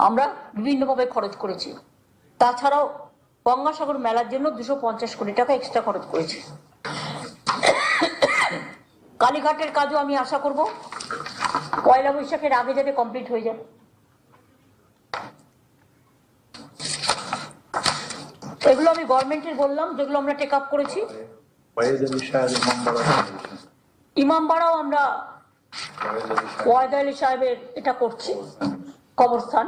আমরা বিভিন্নভাবে খরচ করেছি। তাছাড়াও গঙ্গাসাগর মেলার জন্য দুশো পঞ্চাশ কোটি টাকা এক্সট্রা খরচ করেছি। কালীঘাটের কাজও আমি আশা করব। পয়লা বৈশাখের আগে যাতে কমপ্লিট হয়ে যায়। এগুলো আমি গভর্নমেন্টের বললাম, যেগুলো আমরা টেক আপ করেছি। ইমামবাড়াও আমরা ওয়াইদ আলী সাহেবের এটা করছি, কবরস্থান।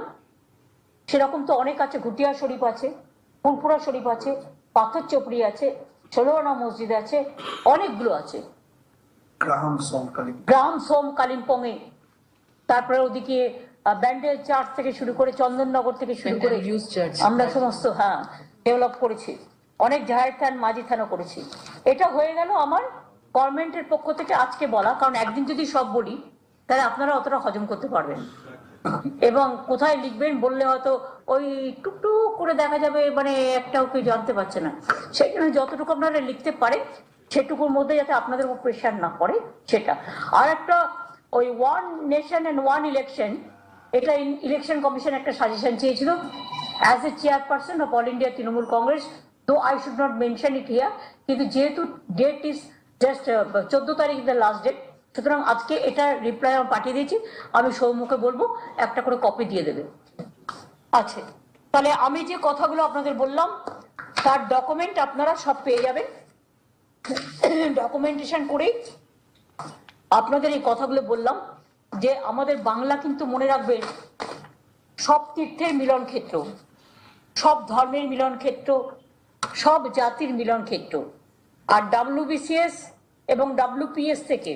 সেরকম তো অনেক আছে ঘুটিয়া শরীফ আছে ফুলপুরা শরীফ আছে পাথর চোপড়ি আছে ষোলোয়ানা মসজিদ আছে অনেকগুলো আছে। গ্রাম সোম কালিম্পংয়ে। তারপরে ওদিকে ব্যান্ডেল চার্চ থেকে শুরু করে চন্দননগর থেকে শুরু করে আমরা সমস্ত হ্যাঁ ডেভেলপ করেছি। অনেক জাহের থান মাঝি থানও করেছি। এটা হয়ে গেল আমার গভর্নমেন্টের পক্ষ থেকে আজকে বলা কারণ একদিন যদি সব বলি তাহলে আপনারা অতটা হজম করতে পারবেন। এবং কোথায় লিখবেন বললে হয়তো ওই টুকটুক করে দেখা যাবে মানে একটাও কেউ জানতে পারছে না। সেই জন্য যতটুকু আপনারা লিখতে পারেন, সেটুকুর মধ্যে যাতে আপনাদের উপর প্রেশার না পড়ে, সেটা। আর একটা ওই one nation and one election এটা ইলেকশন কমিশন একটা সাজেশন চেয়েছিল। As a chairperson of all India Trinamool Congress তো I should not mention it here কিন্তু যেহেতু ডেট ইজ জাস্ট চোদ্দ তারিখ দ্য লাস্ট ডেট সুতরাং আজকে এটা রিপ্লাই আমি পাঠিয়ে দিয়েছি। আমি সৌমুখে বলব, একটা করে কপি দিয়ে দেবে। আছে। তাহলে আমি যে কথাগুলো আপনাদের বললাম, তার ডকুমেন্ট আপনারা সব পেয়ে যাবেন। ডকুমেন্টেশন করেই আপনাদের এই কথাগুলো বললাম, যে আমাদের বাংলা কিন্তু মনে রাখবেন, সব তীর্থের মিলন ক্ষেত্র, সব ধর্মের মিলন ক্ষেত্র, সব জাতির মিলন ক্ষেত্র। আর ডাব্লিউবিসিএস এবং ডাব্লিউপিএস থেকে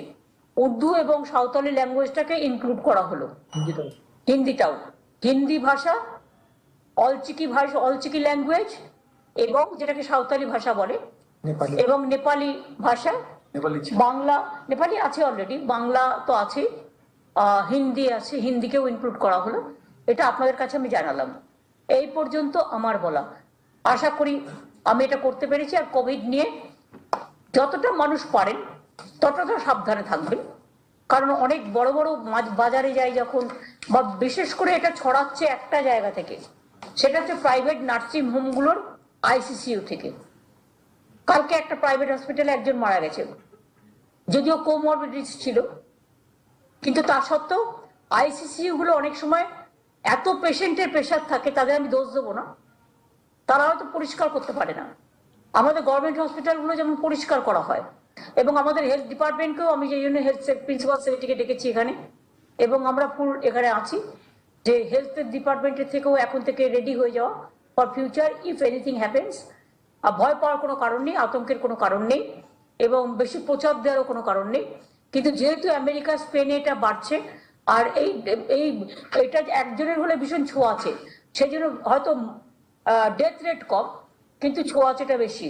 উর্দু এবং সাঁওতালি ল্যাঙ্গুয়েজটাকে ইনক্লুড করা হলো। হিন্দিটাও। হিন্দি ভাষা অলচিকি ভাষা অলচিকি ল্যাঙ্গুয়েজ এবং যেটাকে সাঁওতালি ভাষা বলে এবং নেপালি ভাষা। বাংলা নেপালি আছে অলরেডি বাংলা তো আছে হিন্দি আছে হিন্দিকেও ইনক্লুড করা হলো। এটা আপনাদের কাছে আমি জানালাম। এই পর্যন্ত আমার বলা। আশা করি আমি এটা করতে পেরেছি আর কোভিড নিয়ে যতটা মানুষ পারেন ততটা সাবধানে থাকবেন। কারণ অনেক বড় বড় মাছ- বাজারে যায় যখন, বা বিশেষ করে এটা ছড়াচ্ছে একটা জায়গা থেকে। সেটা হচ্ছে প্রাইভেট নার্সিং হোমগুলোর আইসিসিউ থেকে। কালকে একটা প্রাইভেট হসপিটালে একজন মারা গেছে। যদিও কোমরবিডিস ছিল। কিন্তু তা সত্ত্বেও আইসিসিউ গুলো অনেক সময় এত পেশেন্টের প্রেশার থাকে, তাদের আমি দোষ দেবো না। তারা হয়তো পরিষ্কার করতে পারে না। আমাদের গভর্নমেন্ট হসপিটালগুলো যেমন পরিষ্কার করা হয় এবং আমাদের হেলথ ডিপার্টমেন্টকেও আমি সেই জন্য হেলথ প্রিন্সিপাল সেক্রেটারিকে ডেকেছি এখানে। এবং আমরা ফুল এখানে আছি যে হেলথ ডিপার্টমেন্টের থেকেও এখন থেকে রেডি হয়ে যাওয়া for future if anything happens আর ভয় পাওয়ার কোনো কারণ নেই, আতঙ্কের কোনো কারণ নেই, এবং বেশি প্রচার দেওয়ারও কোনো কারণ নেই। কিন্তু যেহেতু আমেরিকা স্পেনে এটা বাড়ছে, আর এই এই, এটা একজনের হলে ভীষণ ছোঁয়া আছে। সেই জন্য হয়তো ডেথ রেট কম, কিন্তু ছোঁয়াচেটা বেশি।